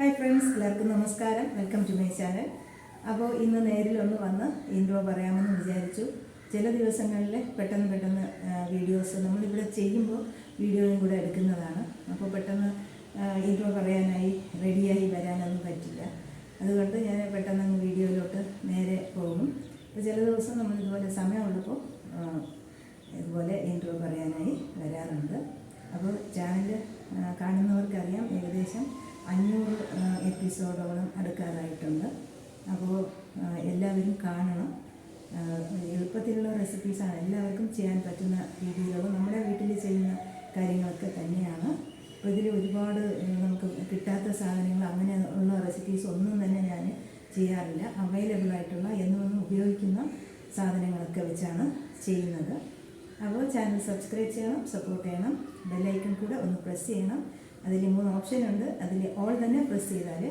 Hi friends എല്ലാവർക്കും നമസ്കാരം. Welcome to my channel അപ്പോൾ ഇന്ന് നേരിലൊന്ന് വന്ന് ഇൻട്രോ പറയാമെന്ന് വിചാരിച്ചു. ചില ദിവസങ്ങളിൽ പെട്ടെന്ന് പെട്ടെന്ന് വീഡിയോസ് നമ്മളിവിടെ ചെയ്യുമ്പോൾ വീഡിയോയും കൂടെ എടുക്കുന്നതാണ്. അപ്പോൾ പെട്ടെന്ന് ഇൻട്രോ പറയാനായി റെഡിയായി വരാനൊന്നും പറ്റില്ല. അതുകൊണ്ട് ഞാൻ പെട്ടെന്ന് അങ്ങ് വീഡിയോയിലോട്ട് നേരെ പോകും. അപ്പോൾ ചില ദിവസം നമ്മൾ ഇതുപോലെ സമയമുള്ളപ്പോൾ ഇതുപോലെ ഇൻട്രോ പറയാനായി വരാറുണ്ട്. അപ്പോൾ ചാനൽ കാണുന്നവർക്കറിയാം ഏകദേശം അഞ്ഞൂറ് എപ്പിസോഡോളം അടുക്കാറായിട്ടുണ്ട് അപ്പോൾ എല്ലാവരും കാണണം. എളുപ്പത്തിലുള്ള റെസിപ്പീസാണ് എല്ലാവർക്കും ചെയ്യാൻ പറ്റുന്ന രീതിയിലുള്ള നമ്മുടെ വീട്ടിൽ ചെയ്യുന്ന കാര്യങ്ങളൊക്കെ തന്നെയാണ്. അപ്പോൾ ഇതിൽ ഒരുപാട് നമുക്ക് കിട്ടാത്ത സാധനങ്ങൾ അങ്ങനെ ഉള്ള റെസിപ്പീസ് ഒന്നും തന്നെ ഞാൻ ചെയ്യാറില്ല. അവൈലബിൾ ആയിട്ടുള്ള എന്നും ഉപയോഗിക്കുന്ന സാധനങ്ങളൊക്കെ വെച്ചാണ് ചെയ്യുന്നത്. അപ്പോൾ ചാനൽ സബ്സ്ക്രൈബ് ചെയ്യണം സപ്പോർട്ട് ചെയ്യണം. ബെല്ലൈക്കൺ കൂടെ ഒന്ന് പ്രസ് ചെയ്യണം. അതിൽ മൂന്ന് ഓപ്ഷൻ ഉണ്ട്. അതിൽ ഓൾ തന്നെ പ്രസ് ചെയ്താൽ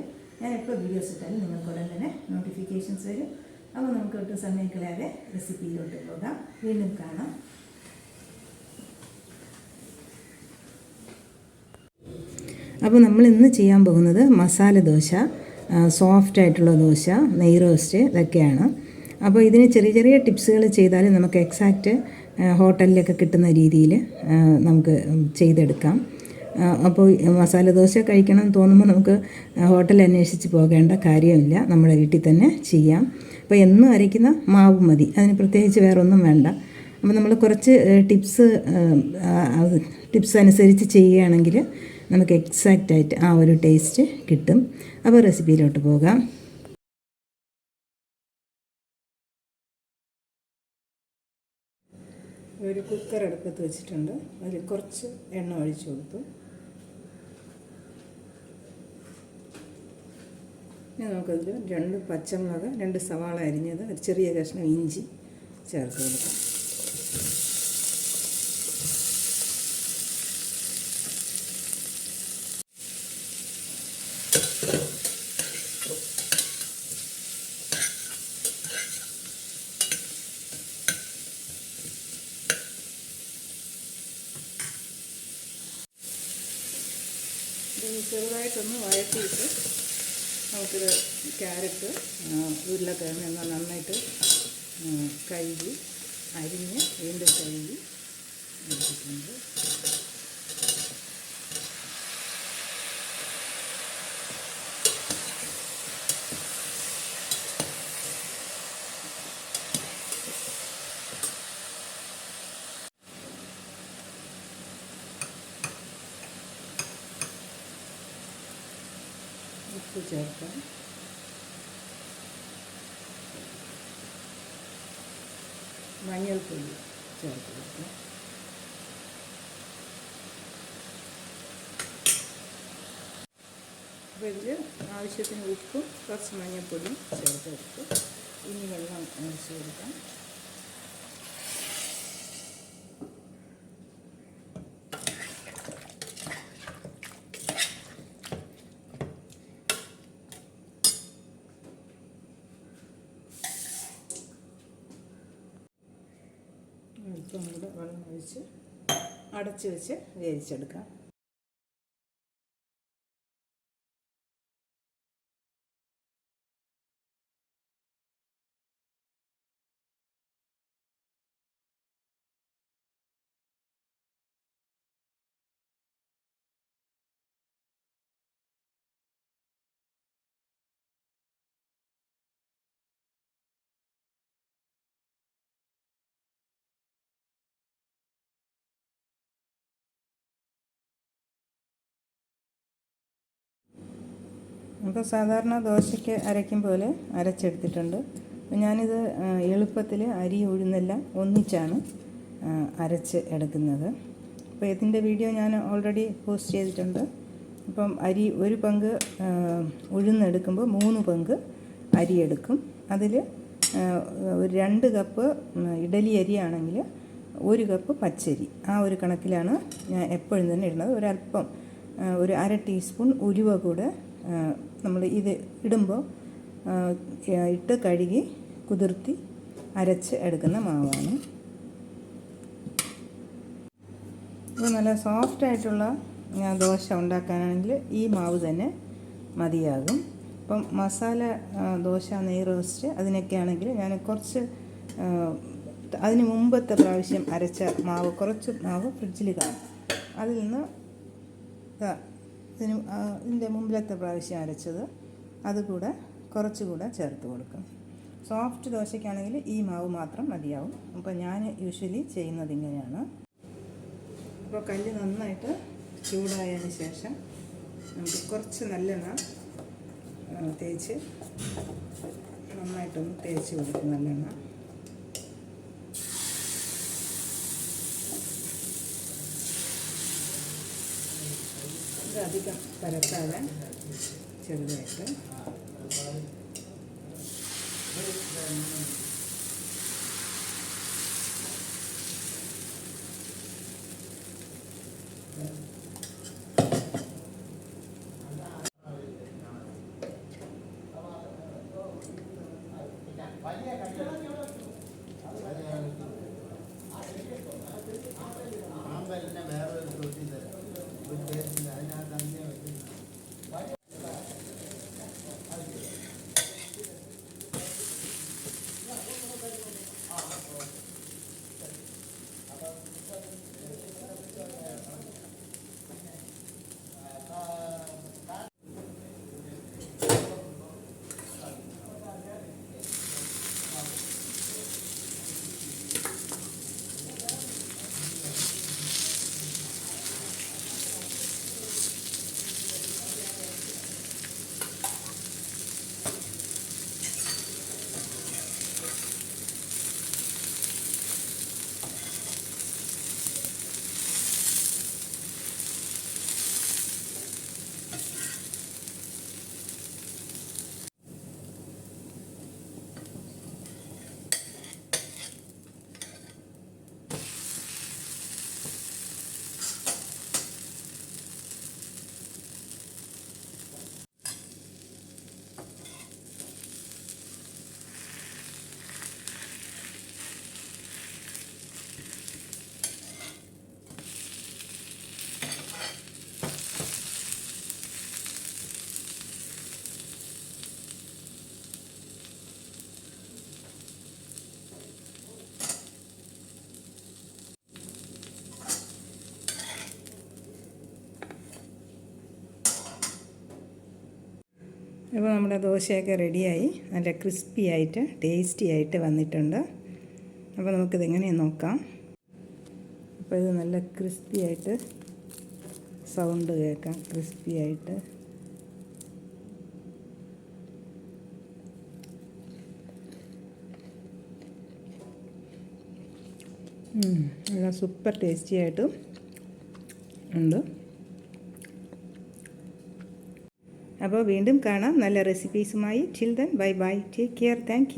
ഞാൻ എപ്പോൾ വീഡിയോസ് ഇട്ടാലും നിങ്ങൾക്ക് ഉടൻ തന്നെ നോട്ടിഫിക്കേഷൻസ് വരും. അപ്പോൾ നമുക്ക് ഒട്ടും സമയം കളയാതെ റെസിപ്പിയിലോട്ട് പോകാം. വീണ്ടും കാണാം. അപ്പോൾ നമ്മൾ ഇന്ന് ചെയ്യാൻ പോകുന്നത് മസാല ദോശ സോഫ്റ്റ് ആയിട്ടുള്ള ദോശ നെയ് റോസ്റ്റ് ഇതൊക്കെയാണ്. അപ്പോൾ ഇതിന് ചെറിയ ചെറിയ ടിപ്സുകൾ ചെയ്താൽ നമുക്ക് എക്സാക്റ്റ് ഹോട്ടലിലൊക്കെ കിട്ടുന്ന രീതിയിൽ നമുക്ക് ചെയ്തെടുക്കാം. അപ്പോൾ മസാല ദോശ കഴിക്കണം എന്ന് തോന്നുമ്പോൾ നമുക്ക് ഹോട്ടൽ അന്വേഷിച്ച് പോകേണ്ട കാര്യമില്ല. നമ്മുടെ വീട്ടിൽ തന്നെ ചെയ്യാം. അപ്പോൾ എന്നും അരയ്ക്കുന്ന മാവ് മതി. അതിന് പ്രത്യേകിച്ച് വേറെ ഒന്നും വേണ്ട. അപ്പോൾ നമ്മൾ കുറച്ച് ടിപ്സ് ടിപ്സ് അനുസരിച്ച് ചെയ്യുകയാണെങ്കിൽ നമുക്ക് എക്സാക്റ്റ് ആയിട്ട് ആ ഒരു ടേസ്റ്റ് കിട്ടും. അപ്പോൾ റെസിപ്പിയിലോട്ട് പോകാം. ഒരു കുക്കർ അടുപ്പത്ത് വെച്ചിട്ടുണ്ട്. അതിൽ കുറച്ച് എണ്ണ ഒഴിച്ചു കൊടുത്തു. ഇനി നമുക്കതിൽ രണ്ട് പച്ചമുളക് രണ്ട് സവാള അരിഞ്ഞത് ഒരു ചെറിയ കഷ്ണം ഇഞ്ചി ചേർത്ത് കൊടുക്കാം. ചെറുതായിട്ടൊന്ന് വഴറ്റിയിട്ട് നമുക്കിത് ക്യാരറ്റ് ഉരുളക്കിഴങ്ങ് എന്നാൽ നന്നായിട്ട് കഴുകി അരിഞ്ഞ് വീണ്ടും കഴുകി എടുത്തിട്ടുണ്ട് ഉപ്പ് ചേർക്കാം. മഞ്ഞൾപ്പൊടി ചേർത്ത് കൊടുക്കാം. അപ്പോൾ ഇതിൽ ആവശ്യത്തിന് ഉപ്പും കുറച്ച് മഞ്ഞൾപ്പൊടിയും ചേർത്ത് കൊടുക്കും ഇനി വെള്ളം ഒഴിച്ച് കൊടുക്കാം. അല്പം കൂടെ വെള്ളം ഒഴിച്ച് അടച്ച് വെച്ച് വേവിച്ചെടുക്കാം. അപ്പോൾ സാധാരണ ദോശയ്ക്ക് അരയ്ക്കും പോലെ അരച്ചെടുത്തിട്ടുണ്ട്. ഞാനിത് എളുപ്പത്തിൽ അരി ഉഴുന്നെല്ലാം ഒന്നിച്ചാണ് അരച്ച് എടുക്കുന്നത്. അപ്പോൾ ഇതിന്റെ വീഡിയോ ഞാൻ ഓൾറെഡി പോസ്റ്റ് ചെയ്തിട്ടുണ്ട്. അപ്പം അരി ഒരു പങ്ക് ഉഴുന്നെടുക്കുമ്പോൾ മൂന്ന് പങ്ക് അരി എടുക്കും. അതിൽ ഒരു രണ്ട് കപ്പ് ഇഡലി അരി ആണെങ്കിൽ ഒരു കപ്പ് പച്ചരി. ആ ഒരു കണക്കിലാണ് ഞാൻ എപ്പോഴും തന്നെ ഇടുന്നത്. ഒരല്പം ഒരു അര ടീസ്പൂൺ ഉലുവ കൂടെ നമ്മൾ ഇത് ഇടുമ്പോൾ ഇട്ട് കഴുകി കുതിർത്തി അരച്ച് എടുക്കുന്ന മാവാണ്. ഇത് നല്ല സോഫ്റ്റ് ആയിട്ടുള്ള ദോശ ഉണ്ടാക്കാനാണെങ്കിൽ ഈ മാവ് തന്നെ മതിയാകും. ഇപ്പം മസാല ദോശ നെയ് റോസ്റ്റ് അതിനൊക്കെ ആണെങ്കിൽ ഞാൻ കുറച്ച് അതിന് മുമ്പത്തെ പ്രാവശ്യം അരച്ച മാവ് കുറച്ച് മാവ് ഫ്രിഡ്ജിൽ കാണും. അതിൽ നിന്ന് ഇതിന് ഇതിന്റെ മുമ്പിലത്തെ പ്രാവശ്യം അരച്ചത് അതുകൂടെ കുറച്ചുകൂടെ ചേർത്ത് കൊടുക്കും. സോഫ്റ്റ് ദോശയ്ക്കാണെങ്കിൽ ഈ മാവ് മാത്രം മതിയാവും. അപ്പോൾ ഞാൻ യൂഷ്വലി ചെയ്യുന്നത് ഇങ്ങനെയാണ്. അപ്പോൾ കല്ല് നന്നായിട്ട് ചൂടായതിന് ശേഷം നമുക്ക് കുറച്ച് നല്ലെണ്ണ തേച്ച് നന്നായിട്ടൊന്ന് തേച്ച് കൊടുക്കും നല്ലെണ്ണ. അധികം പരത്താതെ ചെറുതായിട്ട്. അപ്പോൾ നമ്മുടെ ദോശയൊക്കെ റെഡിയായി. നല്ല ക്രിസ്പി ആയിട്ട് ടേസ്റ്റി ആയിട്ട് വന്നിട്ടുണ്ട്. അപ്പോൾ നമുക്കിത് എങ്ങനെയാണ് നോക്കാം. അപ്പോൾ ഇത് നല്ല ക്രിസ്പി ആയിട്ട് സൗണ്ട് കേൾക്കാം. ക്രിസ്പി ആയിട്ട്. നല്ല സൂപ്പർ ടേസ്റ്റി ആയിട്ടും ഉണ്ട്. അപ്പോൾ വീണ്ടും കാണാം. നല്ല റെസിപ്പീസുമായി chill then bye bye take care thank